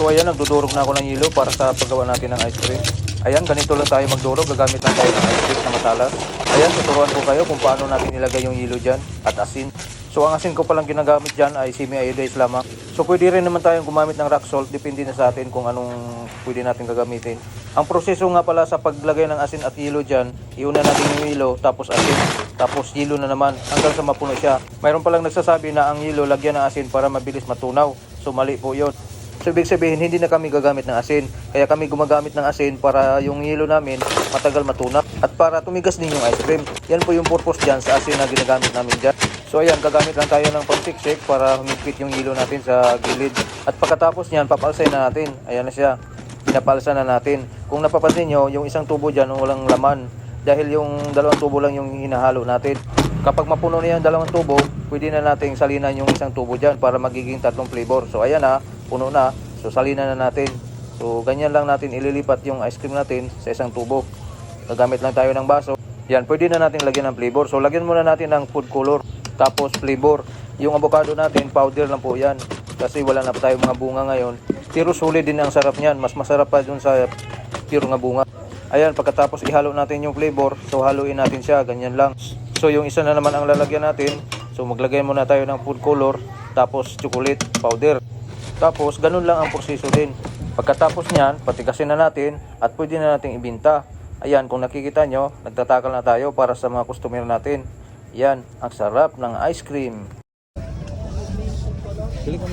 So ayan, nagdudurog na ako ng yelo para sa paggawa natin ng ice cream. Ayan, ganito lang tayo magdurog. Gagamit lang tayo ng ice cream na matalas. Ayan, tuturuan ko kayo kung paano natin ilagay yung yelo dyan at asin. So ang asin ko palang ginagamit dyan ay semi-iodized lamang. So pwede rin naman tayong gumamit ng rock salt. Depende na sa atin kung anong pwede natin gagamitin. Ang proseso nga pala sa paglagay ng asin at yelo dyan, iuna natin yung yelo, tapos asin, tapos yelo na naman hanggang sa mapuno siya. Mayroon palang nagsasabi na ang yelo lagyan ng asin para mabilis matunaw. So mali po yun. So ibig sabihin hindi na kami gagamit ng asin. Kaya kami gumagamit ng asin para yung yelo namin matagal matunaw at para tumigas din yung ice cream. Yan po yung purpose dyan sa asin na ginagamit namin dyan. So ayan, gagamit lang tayo ng pangsiksik para humigpit yung yelo natin sa gilid. At pagkatapos niyan, papalsay na natin. Ayan na siya. Pinapalsa na natin. Kung napapansin nyo, yung isang tubo dyan walang laman. Dahil yung dalawang tubo lang yung hinahalo natin. Kapag mapuno na yung dalawang tubo, pwede na nating salinan yung isang tubo dyan para magiging tatlong flavor. So ayan na, puno na. So salinan na natin. So ganyan lang natin ililipat yung ice cream natin sa isang tubo. Gagamit lang tayo ng baso. Yan, pwede na natin lagyan ng flavor. So lagyan muna natin ng food color. Tapos flavor. Yung avocado natin, powder lang po yan. Kasi wala na pa tayo mga bunga ngayon. Pero sulit din ang sarap niyan. Mas masarap pa dun sa pure nga bunga. Ayan, pagkatapos ihalo natin yung flavor. So haluin natin siya, ganyan lang. So yung isa na naman ang lalagyan natin. So maglagay muna tayo ng food color. Tapos chocolate powder. Tapos, ganun lang ang proseso din. Pagkatapos niyan, patikasin na natin at pwede na nating ibinta. Ayan, kung nakikita nyo, nagtatakal na tayo para sa mga customer natin. Yan, ang sarap ng ice cream. Bili ka